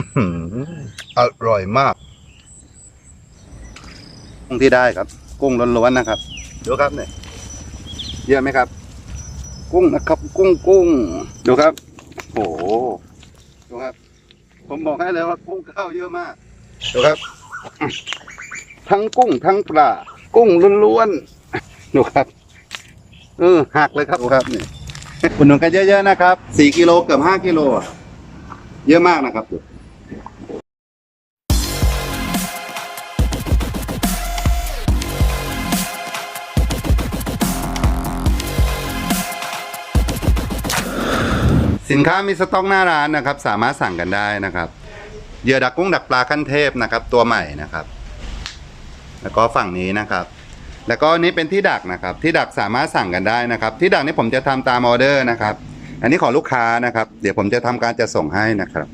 อื้อหืออร่อยมาก กุ้งที่ได้ครับ กุ้งล้วนๆนะครับดูครับเนี่ยเยอะไหมครับ กุ้งนะครับ กุ้งกุ้งดูครับโอ้โหดูครับ ผมบอกให้เลยว่ากุ้งเข้าเยอะมากดูครับ ทั้งกุ้งทั้งปลากุ้งล้วนๆดูครับเออหักเลยครับดูครับนี่อุดหนุนกันเยอะๆนะครับสี่กิโลเกือบห้ากิโลอะเยอะมากนะครับ สินค้ามีสต็อกหน้าร้านนะครับ สามารถสั่งกันได้นะครับเหยื่อดักกุ้งดักปลาขั้นเทพนะครับ ตัวใหม่นะครับ แล้วก็ฝั่งนี้นะครับ แล้วก็นี้เป็นที่ดักนะครับ ที่ดักสามารถสั่งกันได้นะครับ ที่ดักนี้ผมจะทำตามออเดอร์นะครับ อันนี้ของลูกค้านะครับ เดี๋ยวผมจะทำการจะส่งให้นะครับ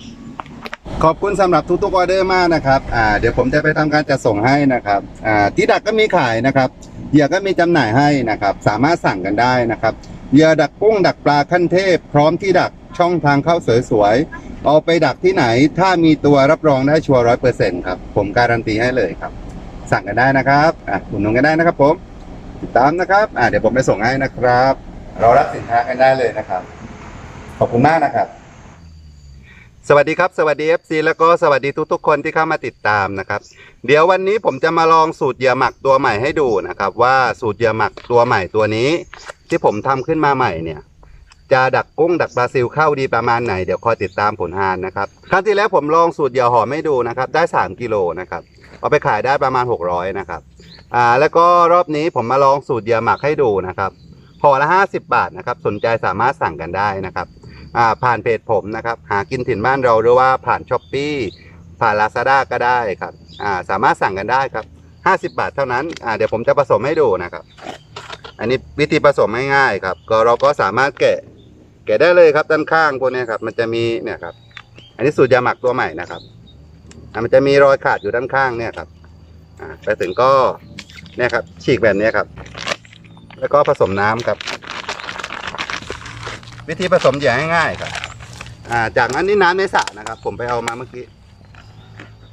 ขอบคุณสำหรับทุกๆออเดอร์มากนะครับอ่าเดี๋ยวผมจะไปทำการจะส่งให้นะครับอ่าที่ดักก็มีขายนะครับเหยื่อก็มีจำหน่ายให้นะครับ สามารถสั่งกันได้นะครับเหยื่อดักกุ้งดักปลาขั้นเทพ พร้อมที่ดัก ช่องทางเข้าสวยๆเอาไปดักที่ไหน ถ้ามีตัวรับรองได้ชัวร์ร้อยเปอร์เซ็นต์ครับ ผมการันตีให้เลยครับ สั่งกันได้นะครับอะอุดหนุนกันได้นะครับผมติดตามนะครับอ่าเดี๋ยวผมไปส่งให้นะครับ เรารับสินค้ากันได้เลยนะครับ ขอบคุณมากนะครับสวัสดีครับ สวัสดี FC แล้วก็สวัสดีทุกๆคนที่เข้ามาติดตามนะครับ เดี๋ยววันนี้ผมจะมาลองสูตรเหยื่อหมักตัวใหม่ให้ดูนะครับ ว่าสูตรเหยื่อหมักตัวใหม่ตัวนี้ ที่ผมทำขึ้นมาใหม่เนี่ย จะดักกุ้งดักปลาซิลเข้าดีประมาณไหนเดี๋ยวคอยติดตามผลงานนะครับครั้งที่แล้วผมลองสูตรเหยื่อหอมให้ดูนะครับได้ 3กิโลนะครับเอาไปขายได้ประมาณ 600นะครับอ่าแล้วก็รอบนี้ผมมาลองสูตรเหยื่อหมักให้ดูนะครับห่อละ 50 บาทนะครับสนใจสามารถสั่งกันได้นะครับอ่าผ่านเพจผมนะครับหากินถิ่นบ้านเราหรือว่าผ่านช้อปปี้ผ่านลาซาด้าก็ได้ครับอ่าสามารถสั่งกันได้ครับ 50 บาทเท่านั้นอ่าเดี๋ยวผมจะผสมให้ดูนะครับ อันนี้วิธีผสมง่ายๆครับก็เราก็สามารถแกะ แกะได้เลยครับด้านข้างพวกนี้ครับ มันจะมีเนี่ยครับ อันนี้สูตรยาหมักตัวใหม่นะครับอ่ามันจะมีรอยขาดอยู่ด้านข้างเนี่ยครับอ่าไปถึงก็เนี่ยครับ ฉีกแบบนี้ครับ แล้วก็ผสมน้ำครับ วิธีผสมเหยื่อง่ายๆครับ อ่า จากนั้นนี่น้ำในสระนะครับ ผมไปเอามาเมื่อกี้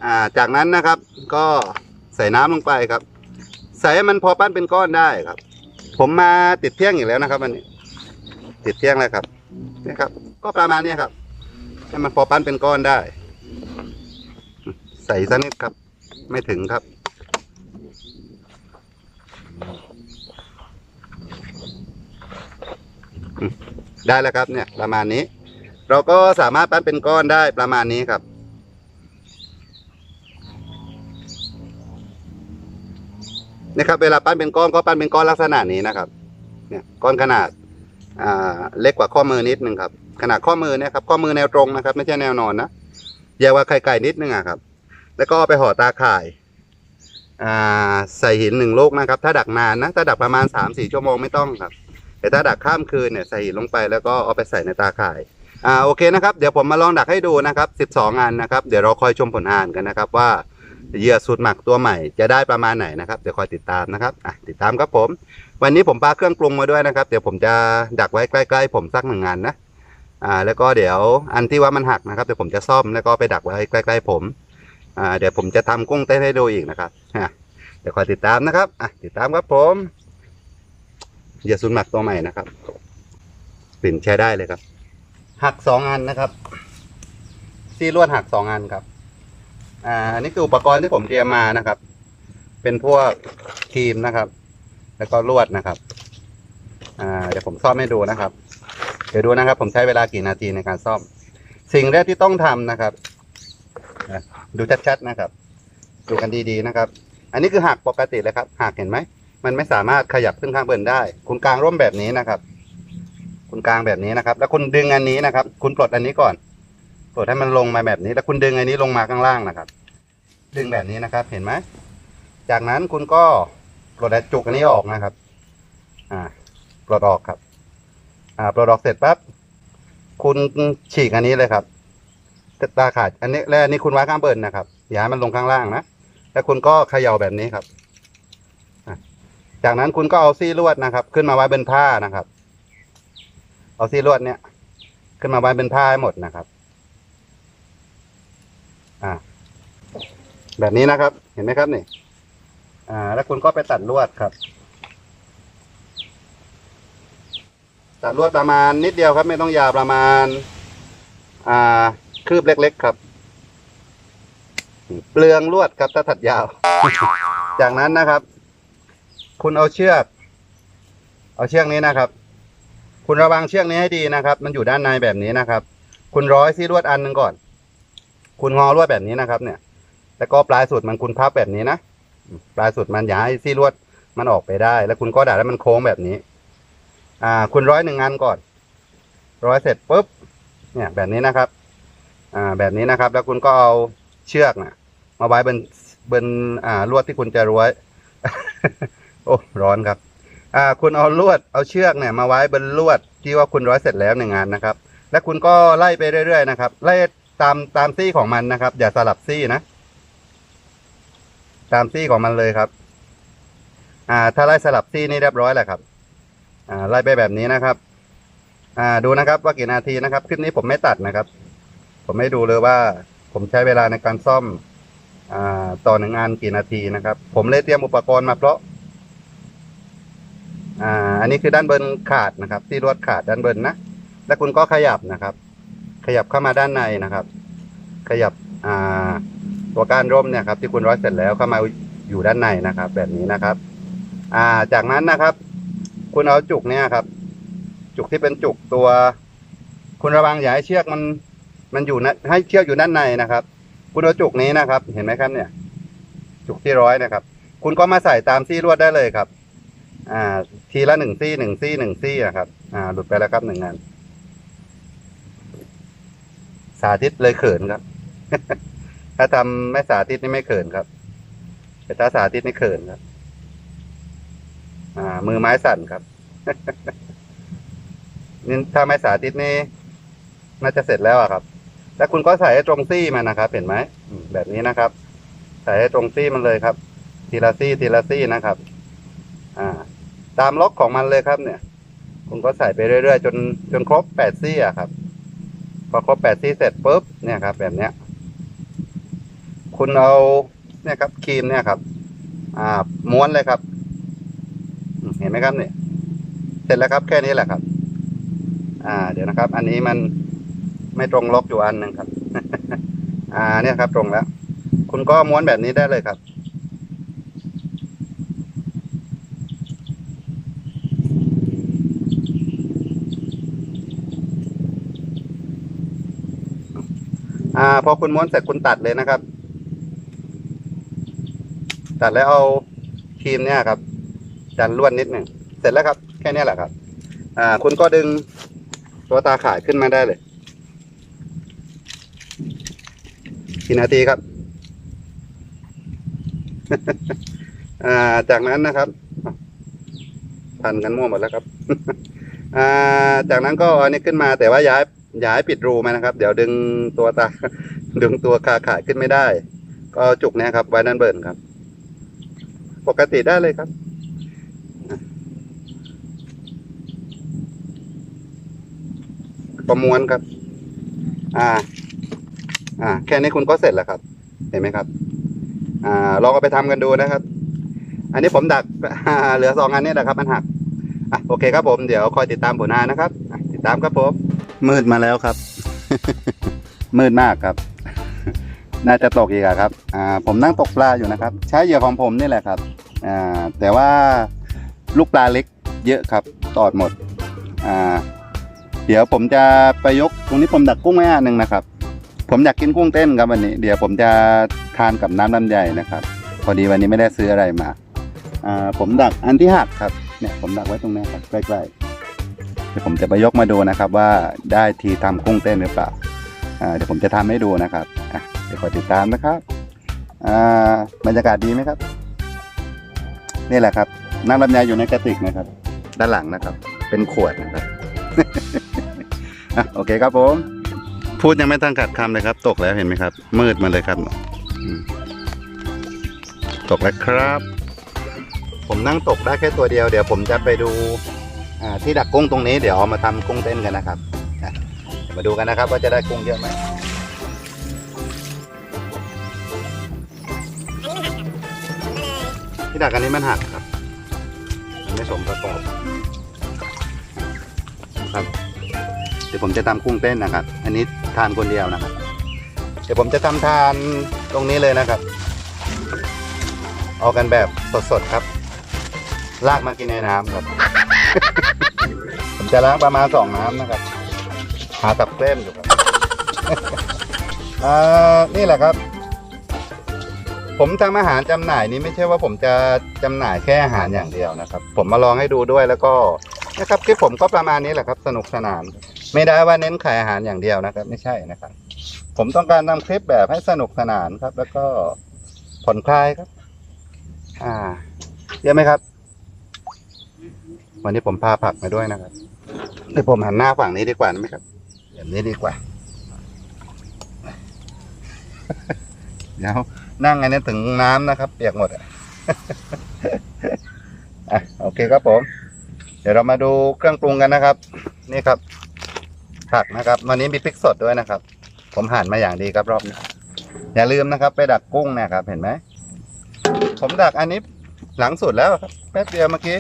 อ่า จากนั้นนะครับ ก็ใส่น้ำลงไปครับ ใส่ให้มันพอปั้นเป็นก้อนได้ครับ ผมมาติดเที่ยงอีกแล้วนะครับวันนี้ ติดเที่ยงแล้วครับ นี่ครับ ก็ประมาณนี้ครับ ให้มันพอปั้นเป็นก้อนได้ ใส่สักนิดครับ ไม่ถึงครับ ได้แล้วครับเนี่ย ประมาณนี้ เราก็สามารถปั้นเป็นก้อนได้ประมาณนี้ครับนะครับเวลาปั้นเป็นก้อนก็ปั้นเป็นก้อนลักษณะนี้นะครับ เนี่ยก้อนขนาด อ่าเล็กกว่าข้อมือนิดนึงครับ ขนาดข้อมือเนี่ยครับข้อมือแนวตรงนะครับ ไม่ใช่แนวนอนนะใหญ่กว่าไข่ไก่นิดนึงอะครับ แล้วก็เอาไปห่อตาข่ายอ่าใส่หินหนึ่งลูกนะครับ ถ้าดักนานนะถ้าดักประมาณสามสี่ชั่วโมงไม่ต้องครับ แต่ถ้าดักข้ามคืนเนี่ยใส่หินลงไปแล้วก็เอาไปใส่ในตาข่ายอ่าโอเคนะครับ เดี๋ยวผมมาลองดักให้ดูนะครับสิบสองอันนะครับ เดี๋ยวเราคอยชมผลงานกันนะครับว่า เหยื่อสูตรหมักตัวใหม่จะได้ประมาณไหนนะครับเดี๋ยวคอยติดตามนะครับอะติดตามครับผม วันนี้ผมปาเครื่องปรุงมาด้วยนะครับ เดี๋ยวผมจะดักไว้ใกล้ ๆ ผมสักหนึ่งงานนะอ่าแล้วก็เดี๋ยวอันที่ว่ามันหักนะครับเดี๋ยวผมจะซ่อมแล้วก็ไปดักไว้ใกล้ ๆ ผมอ่าเดี๋ยวผมจะทำกุ้งเต้นให้ดูอีกนะครับอะเดี๋ยวคอยติดตามนะครับอะติดตามครับผมเหยื่อสูตรหมักตัวใหม่นะครับกลิ่นใช้ได้เลยครับ หักสองอันนะครับซี่ลวดหักสองอันครับ อ่าอันนี้คืออุปกรณ์ที่ผมเตรียมมานะครับ เป็นพวกครีมนะครับ แล้วก็ลวดนะครับ อ่าเดี๋ยวผมซ่อมให้ดูนะครับ เดี๋ยวดูนะครับ ผมใช้เวลากี่นาทีในการซ่อม สิ่งแรกที่ต้องทำนะครับ ดูชัดๆนะครับ ดูกันดีๆนะครับ อันนี้คือหักปกติเลยครับหักเห็นไหม มันไม่สามารถขยับขึ้นข้างบนได้ คุณกลางร่มแบบนี้นะครับ คุณกลางแบบนี้นะครับ แล้วคุณดึงอันนี้นะครับ คุณปลดอันนี้ก่อน ปลดให้มันลงมาแบบนี้ แล้วคุณดึงไอันนี้ลงมาข้างล่างนะครับ ดึงแบบนี้นะครับ เห็นไหมจากนั้นคุณก็ปลดไอ้จุกอันนี้ออกนะครับ อ่าปลดออกครับ อ่าปลดออกเสร็จปั๊บคุณฉีกอันนี้เลยครับตาขาดอันนี้และอันนี้คุณไว้ข้างบนนะครับอย่าให้มันลงข้างล่างนะแล้วคุณก็เขย่าแบบนี้ครับจากนั้นคุณก็เอาซี่ลวดนะครับ ขึ้นมาไว้บนผ้านะครับ เอาซี่ลวดเนี่ย ขึ้นมาไว้บนผ้าให้หมดนะครับ อ่า แบบนี้นะครับ เห็นไหมครับนี่อ่า แล้วคุณก็ไปตัดลวดครับ ตัดลวดประมาณนิดเดียวครับ ไม่ต้องยาวประมาณ อ่าคืบเล็ก ๆ ครับ เปลืองลวดครับถ้าตัดยาว จากนั้นนะครับ คุณเอาเชือก เอาเชือกนี้นะครับ คุณระวังเชือกนี้ให้ดีนะครับ มันอยู่ด้านในแบบนี้นะครับ คุณร้อยซี่ลวดอันหนึ่งก่อน คุณงอลวดแบบนี้นะครับ เนี่ย แล้วก็ปลายสุดมันคุณพับแบบนี้นะปลายสุดมันอย่าให้ซี่ลวดมันออกไปได้ แล้วคุณก็ดัดให้มันโค้งแบบนี้ อ่า คุณร้อยหนึ่งอันก่อน ร้อยเสร็จปุ๊บ เนี่ย แบบนี้นะครับ อ่า แบบนี้นะครับ แล้วคุณก็เอาเชือกนะมาไว้บนบนอ่าลวดที่คุณจะร้อยโอ้ร้อนครับ อ่า คุณเอาลวดเอาเชือกเนี่ย มาไว้บนลวดที่ว่าคุณร้อยเสร็จแล้วหนึ่งงานนะครับ แล้วคุณก็ไล่ไปเรื่อยๆนะครับ ไล่ ตามตามซี่ของมันนะครับ อย่าสลับซี่นะ ตามซี่ของมันเลยครับ อ่า ถ้าไล่สลับซี่นี่เรียบร้อยแหละครับ อ่าไล่ไปแบบนี้นะครับ อ่าดูนะครับ ว่ากี่นาทีนะครับคลิปนี้ผมไม่ตัดนะครับ ผมไม่ดูเลยว่า ผมใช้เวลาในการซ่อม อ่า ต่อหนึ่งงานกี่นาทีนะครับ ผมเลยเตรียมอุปกรณ์มาเพราะอ่า อันนี้คือด้านบนขาดนะครับ ที่ลวดขาดด้านบนนะ แล้วคุณก็ขยับนะครับ ขยับเข้ามาด้านในนะครับ ขยับตัวก้านร่มเนี่ยครับที่คุณร้อยเสร็จแล้วเข้ามาอยู่ด้านในนะครับ แบบนี้นะครับาจากนั้นนะครับ คุณเอาจุกเนี่ยครับ จุกที่เป็นจุกตัว คุณระวังอย่าให้เชือกมันมันอยู่นะให้เชือกอยู่ด้านในนะครับ คุณเอาจุกนี้นะครับ เห็นไหมครับเนี่ย จุกที่ร้อยนะครับ คุณก็มาใส่ตามซี่ลวดได้เลยครับ อ่า ทีละหนึ่งซี่หนึ่งซี่หนึ่งซี่นะครับ อ่าหลุดไปแล้วครับหนึ่งงานาธิตเลยเขินครับ ถ้าทำไม่สาธิตนี่ไม่เขินครับ แต่ถ้าสาธิตนี่เขินครับ อ่า มือไม้สั่นครับนี่ถ้าไม่สาธิตนี่น่าจะเสร็จแล้วอะครับ แล้วคุณก็ใส่ให้ตรงซี่มันนะครับ เห็นไหมแบบนี้นะครับ ใส่ให้ตรงซี่มันเลยครับ ทีละซี่ทีละซี่นะครับ อ่า ตามล็อกของมันเลยครับ เนี่ย คุณก็ใส่ไปเรื่อยๆจนจนครบแปดซี่อะครับ พอครบแปดซี่เสร็จปุ๊บเนี่ยครับ แบบเนี้ย คุณเอาเนี่ยครับครีมเนี่ยครับ อ่า ม้วนเลยครับ เห็นไหมครับเนี่ย เสร็จแล้วครับแค่นี้แหละครับ อ่า เดี๋ยวนะครับ อันนี้มันไม่ตรงล็อกอยู่อันหนึ่งครับ อ่า เนี่ยครับ ตรงแล้ว คุณก็ม้วนแบบนี้ได้เลยครับ อ่า พอคุณม้วนเสร็จคุณตัดเลยนะครับ ตัดแล้วเอาครีมเนี่ยครับจันลวดนิดหนึ่งเสร็จแล้วครับ แค่นี้แหละครับ อ่า คุณก็ดึงตัวตาข่ายขึ้นมาได้เลยกี่นาทีครับ อ่า จากนั้นนะครับพันกันมั่วหมดแล้วครับ อ่า จากนั้นก็อันนี้ขึ้นมาแต่ว่าย้าย อย้ายปิดรูมานะครับ เดี๋ยวดึงตัวตา ดึงตัวคาข่ายขึ้นไม่ได้ ก็จุกเนี้ยครับ ไว้ด้านเบิร์นครับ ปกติได้เลยครับประมวลครับ อ่า อ่า แค่นี้คุณก็เสร็จแล้วครับ เห็นไหมครับ อ่า ลองเอาไปทำกันดูนะครับ อันนี้ผมดักเหลือสองอันนี้นะครับ มันหัก อะ โอเคครับผม เดี๋ยวคอยติดตามผลงานนะครับ ติดตามครับผม มืดมาแล้วครับ มืดมากครับ น่าจะตกอีกอะครับอ่าผมนั่งตกปลาอยู่นะครับ ใช้เหยื่อของผมนี่แหละครับอ่าแต่ว่าลูกปลาเล็กเยอะครับตอดหมดอ่าเดี๋ยวผมจะไปยกตรงนี้ผมดักกุ้งไว้อันหนึ่งนะครับ ผมอยากกินกุ้งเต้นครับวันนี้ เดี๋ยวผมจะทานกับน้ำลำไยนะครับ พอดีวันนี้ไม่ได้ซื้ออะไรมาอ่าผมดักอันที่หักครับเนี่ยผมดักไว้ตรงนี้ครับใกล้ๆ เดี๋ยวผมจะไปยกมาดูนะครับว่าได้ทีทำกุ้งเต้นหรือเปล่าเดี๋ยวผมจะทำให้ดูนะครับเดี๋ยวคอยติดตามนะครับอ่าบรรยากาศดีไหมครับ นี่แหละครับน้ำลำไยอยู่ในกระติกนะครับ ด้านหลังนะครับ เป็นขวดนะครับโอเคครับผม พูดยังไม่ทันขาดคำเลยครับ ตกแล้วเห็นไหมครับ มืดมาเลยครับ ตกแล้วครับ ผมนั่งตกได้แค่ตัวเดียวเดี๋ยวผมจะไปดู ที่ดักกุ้งตรงนี้เดี๋ยวเอามาทำกุ้งเต้นกันนะครับมาดูกันนะครับว่าจะได้กุ้งเยอะไหมที่ดักอันนี้มันหักครับมันไม่สมประกอบครับเดี๋ยวผมจะทำกุ้งเต้นนะครับ อันนี้ทานคนเดียวนะครับ เดี๋ยวผมจะทำทานตรงนี้เลยนะครับ เอากันแบบสดๆครับ ลากมากินในน้ำครับ ผมจะล้างประมาณสองน้ำนะครับ หาตับเล่มอยู่ครับอ่านี่แหละครับ ผมทำอาหารจำหน่ายนี้ไม่ใช่ว่าผมจะจำหน่ายแค่อาหารอย่างเดียวนะครับ ผมมาลองให้ดูด้วยแล้วก็นะครับคลิปผมก็ประมาณนี้แหละครับ สนุกสนาน ไม่ได้ว่าเน้นขายอาหารอย่างเดียวนะครับ ไม่ใช่นะครับ ผมต้องการทำคลิปแบบให้สนุกสนานครับ แล้วก็ผ่อนคลายครับ อ่าเยอะไหมครับ วันนี้ผมพาผักมาด้วยนะครับเดี๋ยวผมหันหน้าฝั่งนี้ดีกว่าไหมครับแบบนี้ดีกว่า เดี๋ยวนั่งอันนี้ถึงน้ำนะครับ เปียกหมดอะอะโอเคครับผม เดี๋ยวเรามาดูเครื่องปรุงกันนะครับ นี่ครับ ผักนะครับ วันนี้มีพริกสดด้วยนะครับ ผมหั่นมาอย่างดีครับรอบนี้อย่าลืมนะครับ ไปดักกุ้งนะครับ เห็นไหมผมดักอันนี้หลังสุดแล้วครับ แป๊บเดียวเมื่อกี้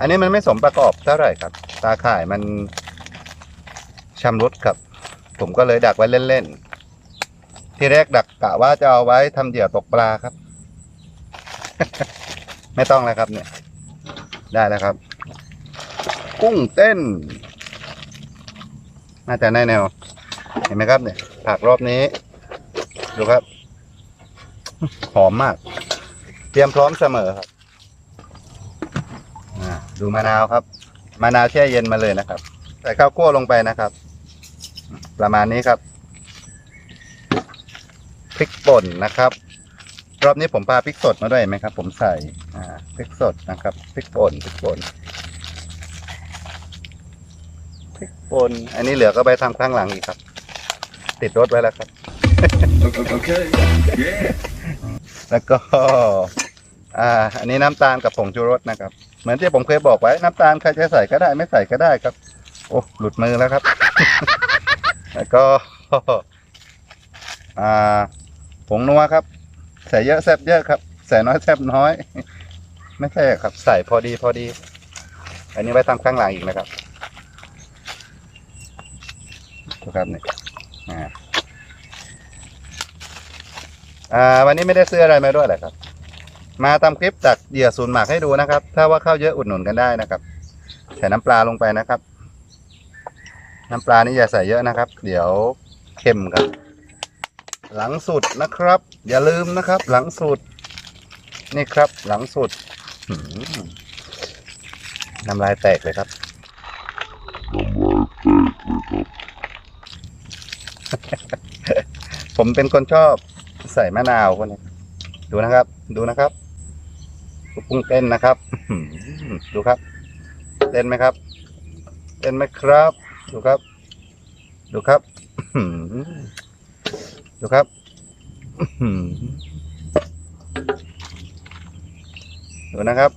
อันนี้มันไม่สมประกอบเท่าไหร่ครับ ตาข่ายมันชำรุดครับ ผมก็เลยดักไว้เล่นๆ ที่แรกดักกะว่าจะเอาไว้ทำเหยื่อตกปลาครับ ไม่ต้องแล้วครับ เนี่ย ได้แล้วครับ กุ้งเต้น น่าจะแน่แนว เห็นไหมครับ เนี่ยผักรอบนี้ ดูครับ หอมมาก เตรียมพร้อมเสมอครับ ดูมะนาวครับ มะนาวแช่เย็นมาเลยนะครับ ใส่ข้าวคั่วลงไปนะครับ ประมาณนี้ครับ พริกป่นนะครับ รอบนี้ผมพาพริกสดมาด้วยเห็นไหมครับ ผมใส่อ่าพริกสดนะครับ พริกป่น พริกป่น พริกป่น อันนี้เหลือก็ไปทำข้างหลังอีกครับ ติดรถไว้แล้วครับ Okay. Yeah. แล้วก็ อ่า อันนี้น้ำตาลกับผงชูรสนะครับ เหมือนที่ผมเคยบอกไว้น้ำตาลใครจะใส่ก็ได้ไม่ใส่ก็ได้ครับ โอ้หลุดมือแล้วครับ แล้วก็อ่าผงนัวครับ ใส่เยอะแซ่บเยอะครับ ใส่น้อยแซ่บน้อย ไม่ใช่ครับ ใส่พอดีพอดี อันนี้ไว้ทำข้างหลังอีกนะครับดูครับนี่อ่าอ่าวันนี้ไม่ได้ซื้ออะไรมาด้วยแหละครับ มาทำคลิปตักเหยื่อศูนย์หมักให้ดูนะครับ ถ้าว่าเข้าเยอะอุดหนุนกันได้นะครับ ใส่น้ำปลาลงไปนะครับ น้ำปลานี่อย่าใส่เยอะนะครับ เดี๋ยวเค็มครับ หลังสุดนะครับ อย่าลืมนะครับ หลังสุด นี่ครับ หลังสุดน้ำลายแตกเลยครับผมเป็นคนชอบใส่มะนาวคนนี้ดูนะครับ ดูนะครับ กุ้งเต้นนะครับอื้อหือดูครับ เต้นไหมครับ เต้นไหมครับ ดูครับ ดูครับอื้อหือดูครับอื้อหือดูนะครับ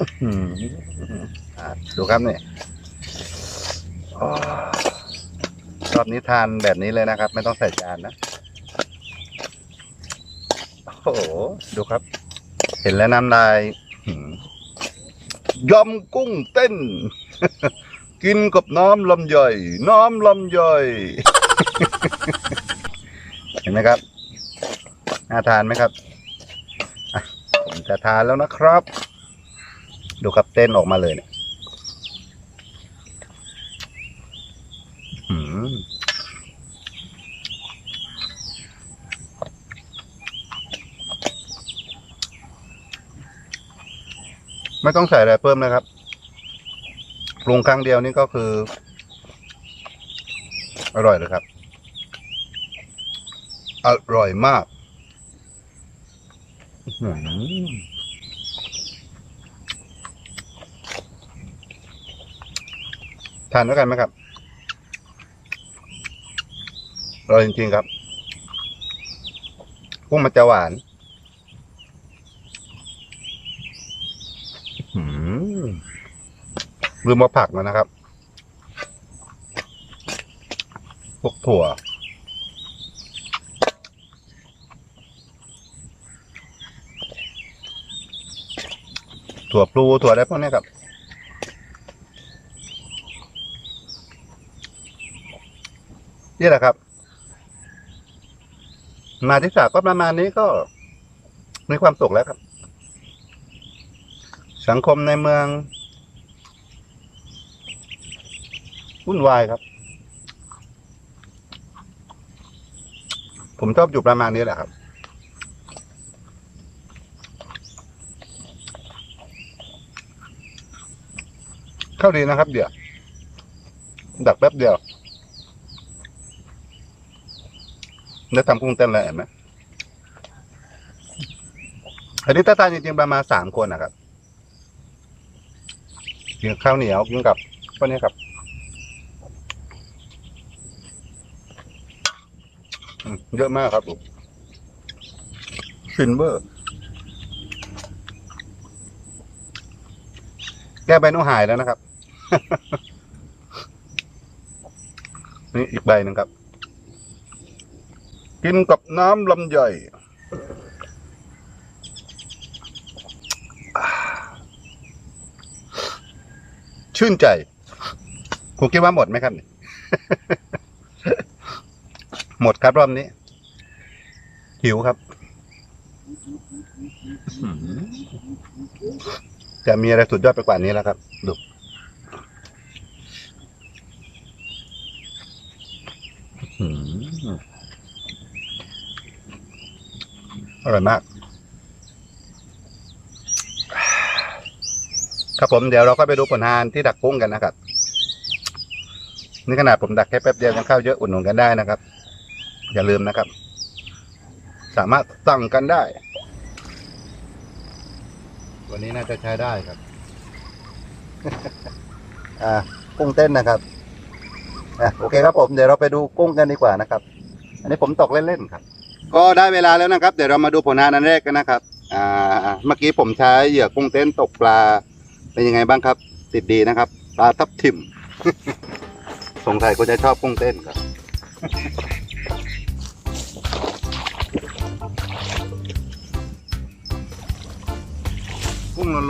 อื้อหืออ่าดูครับเนี่ยอ้อรอบนี้ทานแบบนี้เลยนะครับ ไม่ต้องใส่จานนะ โอ้โห ดูครับ เห็นแล้วน้ำลายยำกุ้งเต้น กินกับน้ำลำไยน้ำลำไยเห็นไหมครับน่าทานไหมครับผมจะทานแล้วนะครับ ดูครับเต้นออกมาเลยเนี่ย ไม่ต้องใส่อะไรเพิ่มนะครับ ปรุงครั้งเดียวนี่ก็คือ อร่อยเลยครับ อร่อยมากทานด้วยกันไหมครับอร่อยจริงๆครับกุ้งมันจะหวาน อืม ลืมมาผักแล้วนะครับ พวกถั่ว ถั่วพลูถั่วอะไรพวกนี้ครับนี่แหละครับ มาที่สาก็ประมาณนี้ก็มีความสุขแล้วครับ สังคมในเมือง วุ่นวายครับ ผมชอบอยู่ประมาณนี้แหละครับ เข้าดีนะครับ เดี๋ยว ดักแป๊บเดียวแล้วทำกุ้งเต้นอะไรเห็นไหมอันนี้ถ้าทาจริงๆประมาณสามคนนะครับกินข้าวเหนียวกินกับพวกนี้ครับอืม เยอะมากครับผมฟินเวอร์แก้ใบนูหายแล้วนะครับ นี่อีกใบหนึ่งครับ กินกับน้ำลำไยอ่ชื่นใจคุณคิดว่าหมดไหมครับ หมดครับรอบนี้ หิวครับ จะมีอะไรสุดยอดไปกว่านี้แล้วครับ ดูอื้อหืออร่อยมาก ครับผมเดี๋ยวเราก็ไปดูผลงานที่ดักกุ้งกันนะครับ นี่ขนาดผมดักแค่แป๊บเดียวยังเข้าเยอะอุดหนุนกันได้นะครับ อย่าลืมนะครับ สามารถสั่งกันได้ วันนี้น่าจะใช้ได้ครับ อ่ากุ้งเต้นนะครับอะโอเคครับผมเดี๋ยวเราไปดูกุ้งกันดีกว่านะครับ อันนี้ผมตกเล่นๆครับ ก็ได้เวลาแล้วนะครับ เดี๋ยวเรามาดูผลงานอันแรกกันนะครับ อ่า เมื่อกี้ผมใช้เหยื่อกุ้งเต้นตกปลาเป็นยังไงบ้างครับ ติดดีนะครับ ปลาทับทิม สงสัยก็จะชอบกุ้งเต้นครับ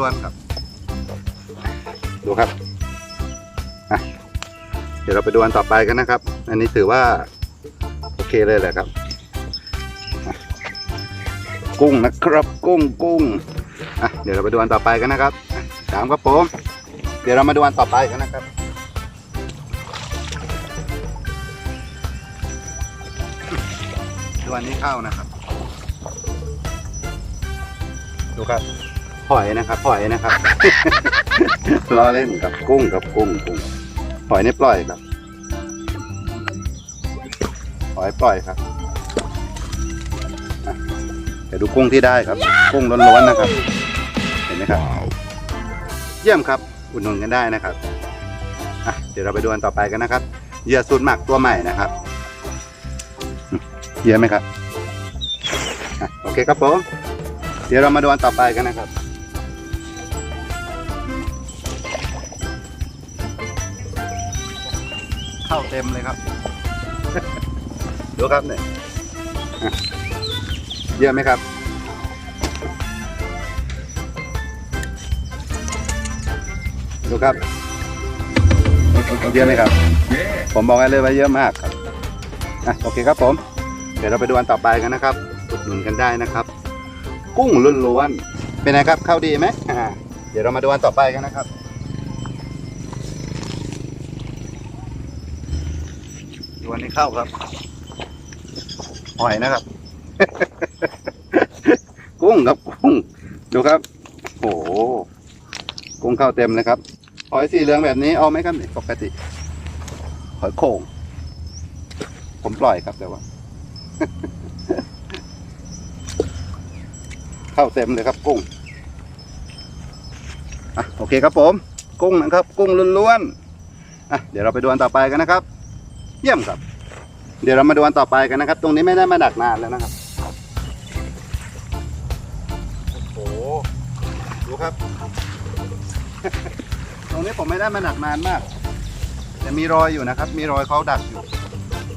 ล้วนๆครับ ดูครับอะเดี๋ยวเราไปดูอันต่อไปกันนะครับ อันนี้ถือว่า โอเคเลยแหละครับ กุ้งนะครับ กุ้งกุ้งอะเดี๋ยวเราไปดูอันต่อไปกันนะครับอะตามครับผมเดี๋ยวเรามาดูอันต่อไปกันนะครับดูอันนี้เข้านะครับ ดูครับ อยนะครับหอยนะครับล้อเล่นกับกุ้งกับกุ้งกุ้งหอยนี่ปล่อยครับหอยปล่อยครับเดี๋ยวดูกุ้งที่ได้ครับ กุ้งล้วนๆนะครับ เห็นไหมครับ เยี่ยมครับ อุดหนุนกันได้นะครับอะเดี๋ยวเราไปดูอันต่อไปกันนะครับเหยื่อสูตรหมักตัวใหม่นะครับเยี่ยมไหมครับ โอเคครับผม เดี๋ยวเรามาดูอันต่อไปกันนะครับ เต็มเลยครับ ดูครับเนี่ยเยี่ยมไหมครับ ดูครับ เยอะไหมครับ ผมบอกให้เลยว่าเยอะมากครับอะโอเคครับผม เดี๋ยวเราไปดูอันต่อไปกันนะครับอุดหนุนกันได้นะครับ กุ้งล้วนๆเป็นไงครับเข้าดีไหมอ่าเดี๋ยวเรามาดูอันต่อไปกันนะครับ ดูอันนี้เข้าครับหอยนะครับ กุ้งครับกุ้งดูครับ โอ้โหกุ้งเข้าเต็มเลยครับหอยสีเหลืองแบบนี้เอาไหมครับนี่ปกติหอยโข่งผมปล่อยครับแต่ว่า เข้าเต็มเลยครับกุ้งอะโอเคครับผม กุ้งนะครับ กุ้งล้วนๆอะเดี๋ยวเราไปดูอันต่อไปกันนะครับ เยี่ยมครับ เดี๋ยวเรามาดูอันต่อไปกันนะครับ ตรงนี้ไม่ได้มาดักนานแล้วนะครับ โอ้โห ดูครับ ตรงนี้ผมไม่ได้มาดักนานมาก แต่มีรอยอยู่นะครับ มีรอยเขาดักอยู่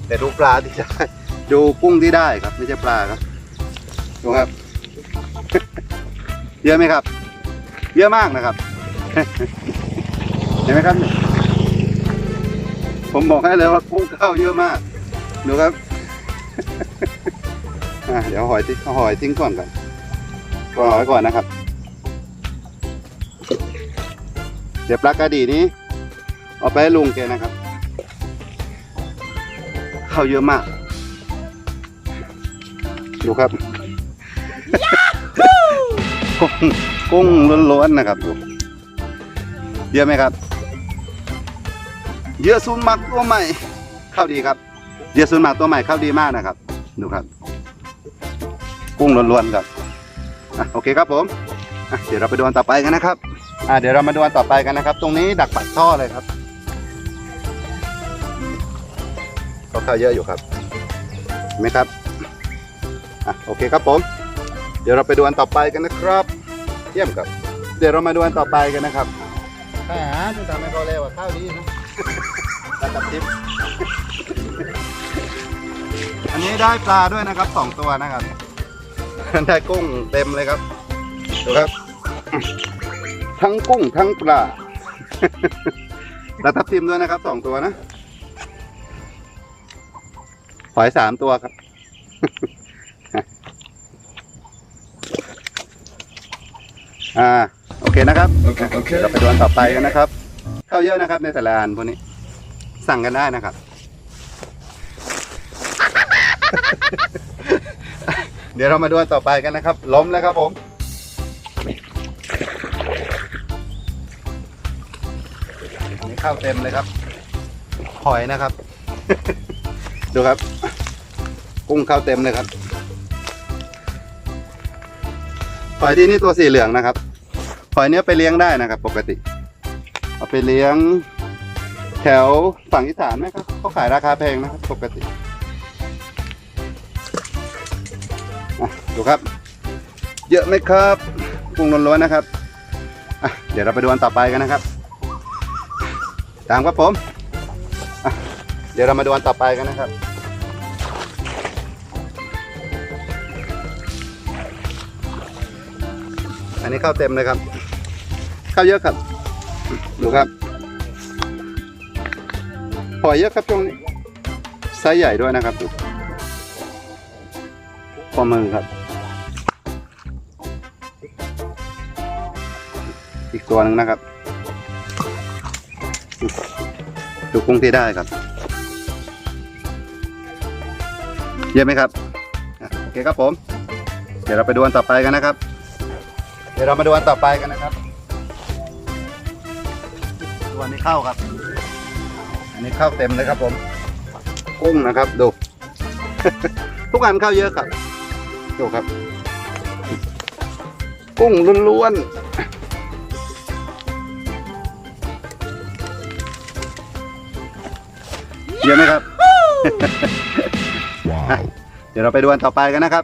แต่ดูปลาที่ได้ดูกุ้งที่ได้ครับ ไม่ใช่ปลาครับ ดูครับ เยอะไหมครับ เยอะมากนะครับ เห็นไหมครับเนี่ย ผมบอกให้เลยว่ากุ้งเข้าเยอะมาก ดูครับ อะเดี๋ยวหอยทิ้งหอยทิ้งก่อนก่อนรอไว้ก่อนนะครับ เดี๋ยวปลากระดีนี้ เอาไปให้ลุงแกนะครับ เข้าเยอะมาก ดูครับ กุ้งกุ้งล้วนๆนะครับดูเยอะไหมครับ เยอะซูนหมักตัวใหม่เข้าดีครับเยอะซูนหมักตัวใหม่เข้าดีมากนะครับ ดูครับ กุ้งล้วนๆครับอะโอเคครับผมอะเดี๋ยวเราไปดูอันต่อไปกันนะครับอะเดี๋ยวเรามาดูอันต่อไปกันนะครับ ตรงนี้ดักปัดท่อเลยครับก็เข้าเยอะอยู่ครับเห็นไหมครับอะโอเคครับผม เดี๋ยวเราไปดูอันต่อไปกันนะครับ เยี่ยมครับ เดี๋ยวเรามาดูอันต่อไปกันนะครับข้าหาจะทำให้เขาเร็วกว่าข้าวดีนะ ตัดตับทิปอันนี้ได้ปลาด้วยนะครับสองตัวนะครับ ได้กุ้งเต็มเลยครับดูครับ ทั้งกุ้งทั้งปลาแล้วทับทิมด้วยนะครับสองตัวนะหอยสามตัวครับอ่าโอเคนะครับ Okay, เดี๋ยวเรา okay. ไปดูอันต่อไปกันนะครับ เข้าเยอะนะครับ ในแต่ละอันพวกนี้ สั่งกันได้นะครับ เดี๋ยวเรามาดูอันต่อไปกันนะครับ ล้มแล้วครับผมนนี้ข้าวเต็มเลยครับหอยนะครับ ดูครับ กุ้งข้าวเต็มเลยครับหอยที่นี่ตัวสีเหลืองนะครับหอยเนี้ยไปเลี้ยงได้นะครับ ปกติ เอาไปเลี้ยง แถวฝั่งอีสานไหมครับเขาขายราคาแพงนะครับปกติดูครับ เยอะไหมครับกุ้งล้วนๆนะครับเดี๋ยวเราไปดูอันต่อไปกันนะครับ ตามครับผม เดี๋ยวเรามาดูอันต่อไปกันนะครับ อันนี้ข้าวเต็มเลยครับข้าวเยอะครับ ดูครับหอยเยอะครับช่วงนี้ไซส์ใหญ่ด้วยนะครับดูพอมือครับ อีกตัวหนึ่งนะครับดูกุ้งที่ได้ครับ เยอะไหมครับโอเคครับผม เดี๋ยวเราไปดูอันต่อไปกันนะครับ เดี๋ยวเรามาดูอันต่อไปกันนะครับ ตัวนี้เข้าครับอันนี้เข้าเต็มเลยครับผมกุ้งนะครับดู ทุกอันเข้าเยอะครับดูครับ กุ้งล้วนๆเยอะไหมครับ Wow. เดี๋ยวเราไปดูอันต่อไปกันนะครับ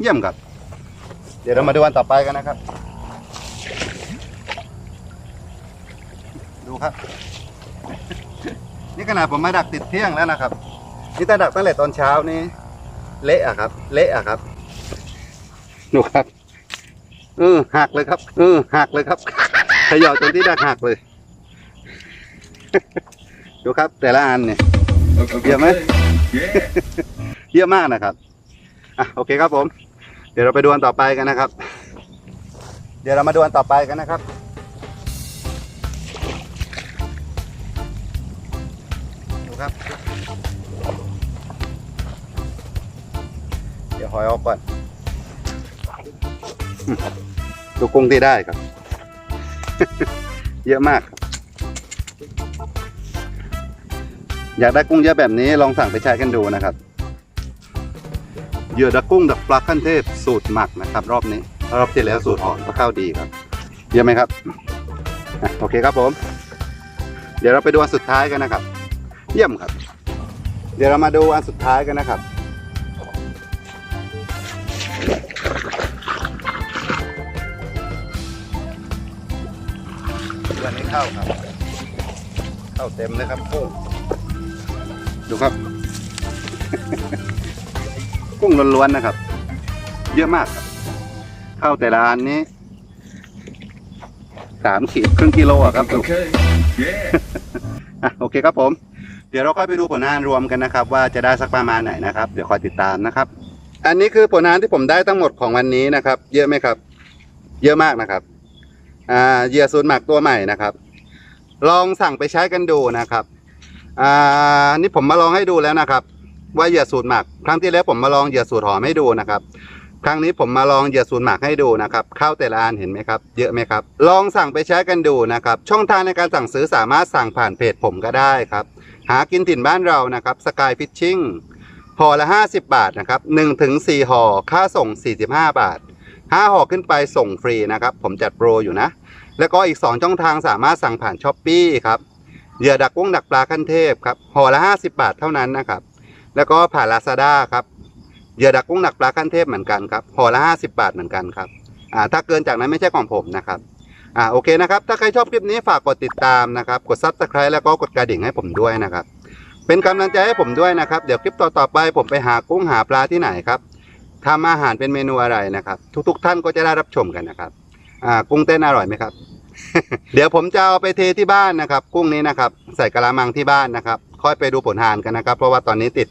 เยี่ยมครับ เดี๋ยวเรามาดูอันต่อไปกันนะครับ ครับ นี่ขนาดผมมาดักติดเที่ยงแล้วนะครับ นี่ถ้าดักตั้งแต่ตอนเช้านี่เละอะครับ เละอะครับ ดูครับเออหักเลยครับเออหักเลยครับขยอจนที่ดักหักเลย ดูครับ แต่ละอันเนี่ย Okay, Yeah, man. Yeah. เยอะมากนะครับอะโอเคครับผม เดี๋ยวเราไปดูอันต่อไปกันนะครับ เดี๋ยวเรามาดูอันต่อไปกันนะครับ ครับ เดี๋ยวหอยออกก่อนดูกุ้งที่ได้ครับ เยอะมากครับอยากได้กุ้งเยอะแบบนี้ลองสั่งไปใช้กันดูนะครับเหยื่อดักกุ้งดักปลาขั้นเทพสูตรหมักนะครับ รอบนี้ รอบที่แล้วสูตรอ่อนก็เข้าดีครับ เยี่ยมไหมครับโอเคครับผม เดี๋ยวเราไปดูอันสุดท้ายกันนะครับ เยี่ยมครับ เดี๋ยวเรามาดูอันสุดท้ายกันนะครับ วันนี้เข้าครับ เข้าเต็มเลยครับกุ้งดูครับ กุ้งล้วนๆนะครับ เยอะมากครับ เข้าแต่ละอันนี้สามขีดครึ่งกิโลอะครับ Okay. Yeah. อะโอเคครับผมเดี๋ยวเราค่อยไปดูผลงานรวมกันนะครับ ว่าจะได้สักประมาณไหนนะครับ เดี๋ยวคอยติดตามนะครับ อันนี้คือผลงานที่ผมได้ทั้งหมดของวันนี้นะครับ เยอะไหมครับ เยอะมากนะครับอ่าเหยื่อสูตรหมักตัวใหม่นะครับ ลองสั่งไปใช้กันดูนะครับอ่านี่ผมมาลองให้ดูแล้วนะครับ ว่าเหยื่อสูตรหมัก ครั้งที่แล้วผมมาลองเหยื่อสูตรหอมให้ดูนะครับครั้งนี้ผมมาลองเหยื่อสูตรหมักให้ดูนะครับข้าวแต่ละอันเห็นไหมครับ เยอะไหมครับ ลองสั่งไปใช้กันดูนะครับ ช่องทางในการสั่งซื้อสามารถสั่งผ่านเพจผมก็ได้ครับ หากินถิ่นบ้านเรานะครับสกายฟิชชิ่งห่อละ 50 บาทนะครับ1ถึง4ห่อค่าส่ง 45 บาท 5ห่อขึ้นไปส่งฟรีนะครับ ผมจัดโปรอยู่นะ แล้วก็อีก 2 ช่องทางสามารถสั่งผ่านช้อปปี้ครับเหยื่อดักกุ้งดักปลาขั้นเทพครับห่อละ 50 บาทเท่านั้นนะครับ แล้วก็ผ่านลาซาด้าครับเหยื่อดักกุ้งดักปลาขั้นเทพเหมือนกันครับห่อละ 50 บาทเหมือนกันครับอ่าถ้าเกินจากนั้นไม่ใช่ของผมนะครับ อ่าโอเคนะครับ ถ้าใครชอบคลิปนี้ฝากกดติดตามนะครับ กดซับสไคร b e แล้วก็กดกระดิ่งให้ผมด้วยนะครับ เป็นกำลังใจให้ผมด้วยนะครับ เดี๋ยวคลิปต่อๆไปผมไปหากุ้งหาปลาที่ไหนครับทำอาหารเป็นเมนูอะไรนะครับ ทุกๆ ท่านก็จะได้รับชมกันนะครับอ่ากุ้งเต้นอร่อยไหมครับ เดี๋ยวผมจะเอาไปเทที่บ้านนะครับ กุ้งนี้นะครับ ใส่กะละมังที่บ้านนะครับ ค่อยไปดูผลทานกันนะครับ เพราะว่าตอนนี้ติด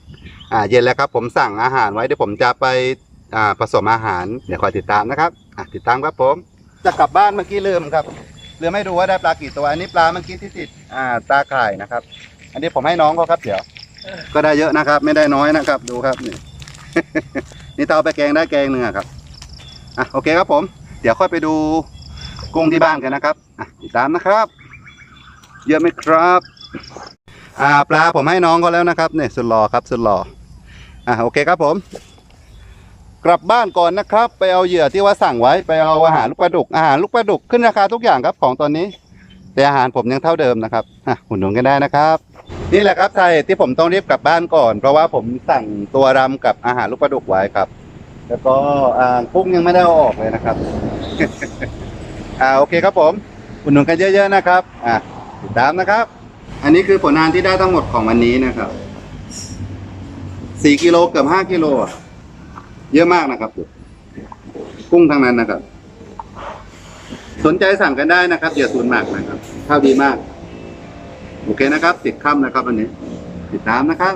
อ่าเย็นแล้วครับ ผมสั่งอาหารไว้เดี๋ยวผมจะไปอ่าผสมอาหารเดี๋ยวคอยติดตามนะครับอะติดตามครับผม จะกลับบ้านเมื่อกี้ลืมครับลืมไม่ดูว่าได้ปลากี่ตัวอันนี้ปลาเมื่อกี้ที่ติดอ่าตาข่ายนะครับ อันนี้ผมให้น้องเขาครับเดี๋ยว ก็ได้เยอะนะครับ ไม่ได้น้อยนะครับ ดูครับนี่ นี่เตาไปแกงได้แกงหนึ่งครับอะโอเคครับผม เดี๋ยวค่อยไปดูกุ้งที่บ้านกันนะครับอะติดตามนะครับ เยอะไหมครับอ่าปลาผมให้น้องเขาแล้วนะครับเนี่ยสุดหล่อครับสุดหล่ออะโอเคครับผม กลับบ้านก่อนนะครับ ไปเอาเหยื่อที่ว่าสั่งไว้ไปเอาอาหารลูกปลาดุกอาหารลูกปลาดุกขึ้นราคาทุกอย่างครับของตอนนี้ แต่อาหารผมยังเท่าเดิมนะครับหุ่นหนุนกันได้นะครับนี่แหละครับสาเหตุที่ผมต้องรีบกลับบ้านก่อน เพราะว่าผมสั่งตัวรำกับอาหารลูกปลาดุกไว้ครับ แล้วก็อ่างกุ้งยังไม่ได้เอาออกเลยนะครับอ่าโอเคครับผมอุดหนุนกันเยอะ ๆนะครับอะติดตามนะครับ อันนี้คือผลงานที่ได้ทั้งหมดของวันนี้นะครับสี่กิโลเกือบห้ากิโลอะ เยอะมากนะครับกุ้งทั้งนั้นนะครับ สนใจสั่งกันได้นะครับอย่าสูญมากนะครับข้าวดีมาก โอเคนะครับติดค่ำนะครับวันนี้ติดตามนะครับ